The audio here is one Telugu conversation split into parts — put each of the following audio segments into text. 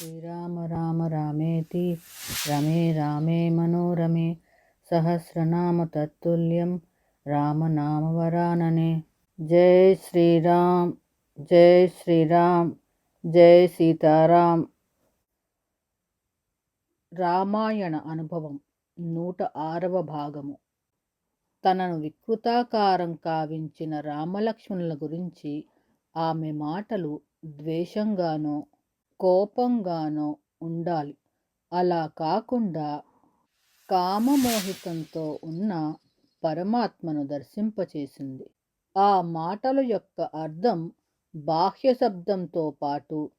శ్రీరామ రామ రామేతి రమే రామే మనోరమే సహస్రనామ తత్తుల్యం రామనామవరాననే జై శ్రీరామ్ జై శ్రీరామ్ జై సీతారాం రామాయణ అనుభవం నూట ఆరవ భాగము. తనను వికృతాకారం కావించిన రామలక్ష్మణుల గురించి ఆమె మాటలు ద్వేషంగానో కోపంగానో ఉండాలి. అలా కాకుండా కామమోహితంతో ఉన్న పరమాత్మను దర్శింపచేసింది. ఆ మాటల యొక్క అర్థం బాహ్య శబ్దంతో పాటు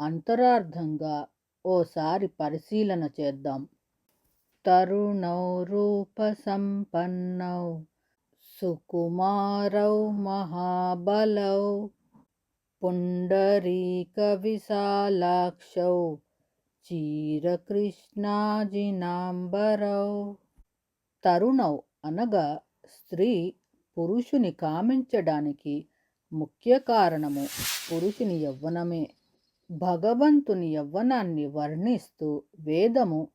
అంతరార్థంగా ఓసారి పరిశీలన చేద్దాం. తరుణౌ రూప సంపన్నౌ సుకుమారౌ మహాబలౌ పుండరీకవిశాలాక్షౌ చీరకృష్ణాజినాంబరౌ. తరుణౌ అనగా స్త్రీ పురుషుని కామించడానికి ముఖ్య కారణము పురుషుని యవ్వనమే. భగవంతుని యవ్వనాన్ని వర్ణిస్తూ వేదము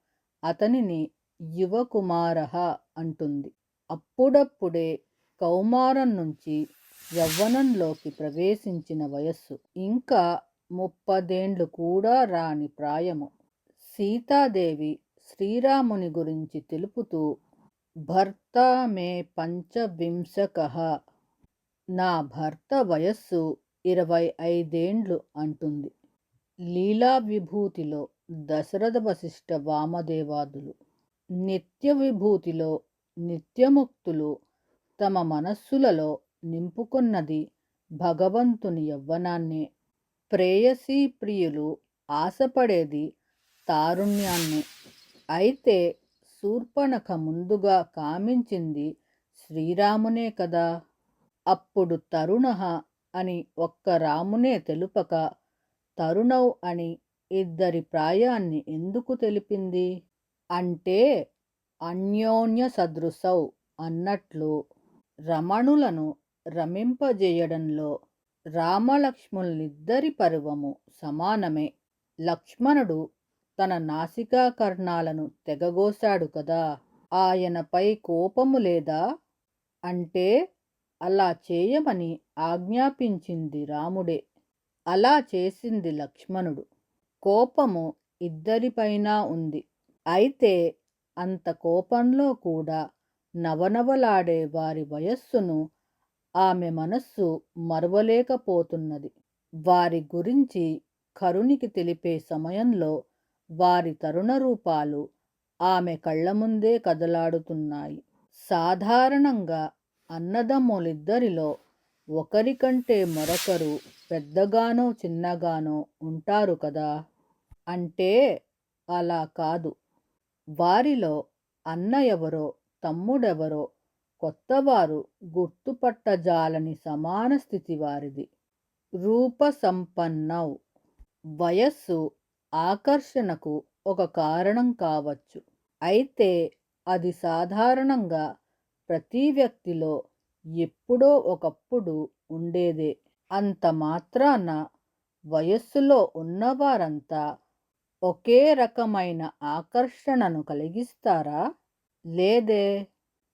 అతనిని యువకుమారః అంటుంది. అప్పుడప్పుడే కౌమారం నుంచి యవ్వనంలోకి ప్రవేశించిన వయస్సు. ఇంకా ముప్పదేండ్లు కూడా రాని ప్రాయము. సీతాదేవి శ్రీరాముని గురించి తెలుపుతూ భర్త మే పంచవింశక. నా భర్త వయస్సు ఇరవై ఐదేండ్లు అంటుంది. లీలా విభూతిలో దశరథ వశిష్ఠ వామదేవాదులు. నిత్య విభూతిలో నిత్యముక్తులు తమ మనస్సులలో నింపుకున్నది భగవంతుని యవ్వనాన్నే. ప్రేయసీ ప్రియులు ఆశపడేది తారుణ్యాన్ని. అయితే శూర్పణఖ ముందుగా కామించింది శ్రీరామునే కదా. అప్పుడు తరుణ అని ఒక్క రామునే తెలుపక తరుణౌ అని ఇద్దరి ప్రాయాన్ని ఎందుకు తెలిపింది? అంటే అన్యోన్య సదృశౌ అన్నట్లు రమణులను రమింపజేయడంలో రామలక్ష్ములిద్దరి పర్వము సమానమే. లక్ష్మణుడు తన నాసికాకర్ణాలను తెగగోశాడు కదా ఆయనపై కోపము లేదా? అంటే అలా చేయమని ఆజ్ఞాపించింది రాముడే. అలా చేసింది లక్ష్మణుడు. కోపము ఇద్దరిపైన ఉంది. అయితే అంత కోపంలో కూడా నవనవలాడే వారి వయస్సును ఆమె మనస్సు మరువలేకపోతున్నది. వారి గురించి కరునికి తెలిపే సమయంలో వారి తరుణ రూపాలు ఆమె కళ్ళ ముందే కదలాడుతున్నాయి. సాధారణంగా అన్నదమ్ములిద్దరిలో ఒకరికంటే మరొకరు పెద్దగానో చిన్నగానో ఉంటారు కదా? అంటే అలా కాదు. వారిలో అన్న ఎవరో తమ్ముడెవరో కొత్తవారు గుర్తుపట్టజాలని సమాన స్థితి వారిది. రూప సంపన్నౌ వయస్సు ఆకర్షణకు ఒక కారణం కావచ్చు. అయితే అది సాధారణంగా ప్రతి వ్యక్తిలో ఎప్పుడో ఒకప్పుడు ఉండేదే. అంత మాత్రాన వయస్సులో ఉన్నవారంతా ఒకే రకమైన ఆకర్షణను కలిగిస్తారా? లేదే.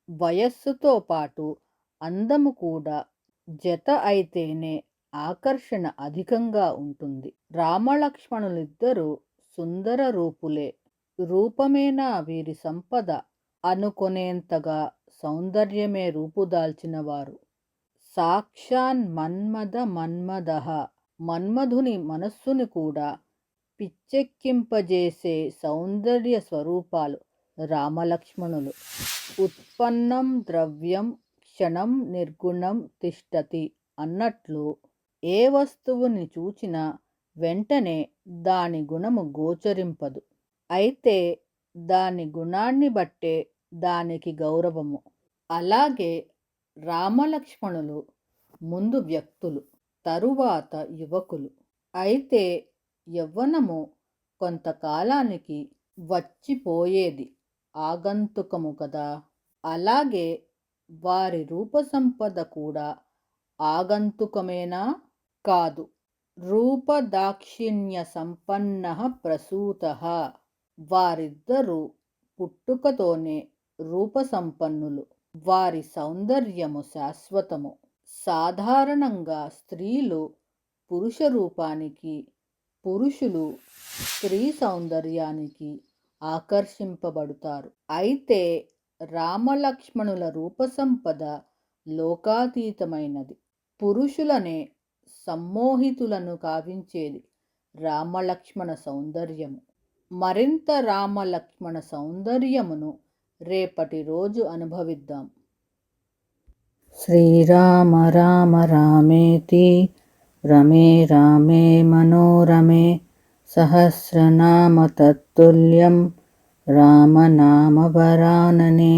వయస్సుతో పాటు అందము కూడా జత అయితేనే ఆకర్షణ అధికంగా ఉంటుంది. రామలక్ష్మణులిద్దరూ సుందర రూపులే. రూపమేనా వీరి సంపద? అనుకొనేంతగా సౌందర్యమే రూపుదాల్చినవారు సాక్షాన్ మన్మద మన్మద. మన్మధుని మనస్సుని కూడా పిచ్చెక్కింపజేసే సౌందర్య స్వరూపాలు. రామలక్ష్మణులు. ఉత్పన్నం ద్రవ్యం క్షణం నిర్గుణం తిష్టతి అన్నట్లు ఏ వస్తువుని చూచినా వెంటనే దాని గుణము గోచరింపదు. అయితే దాని గుణాన్ని బట్టే దానికి గౌరవము. అలాగే రామలక్ష్మణులు ముందు వ్యక్తులు తరువాత యువకులు. అయితే యవ్వనము కొంతకాలానికి వచ్చిపోయేది. ఆగంతుకము కదా. అలాగే వారి రూపసంపద కూడా ఆగంతుకమేనా? కాదు. రూపదాక్షిణ్య సంపన్న ప్రసూత. వారిద్దరూ పుట్టుకతోనే రూపసంపన్నులు. వారి సౌందర్యము శాశ్వతము. సాధారణంగా స్త్రీలు పురుష రూపానికి పురుషులు స్త్రీ సౌందర్యానికి ఆకర్షింపబడుతారు. అయితే రామలక్ష్మణుల రూపసంపద లోకాతీతమైనది. పురుషులనే సమ్మోహితులను కావించేది రామలక్ష్మణ సౌందర్యము. మరింత రామలక్ష్మణ సౌందర్యమును రేపటి రోజు అనుభవిద్దాం. శ్రీరామ రామ రామేతి రమే రామే మనోరమే సహస్రనామ తత్తుల్యం రామనామ వరాననే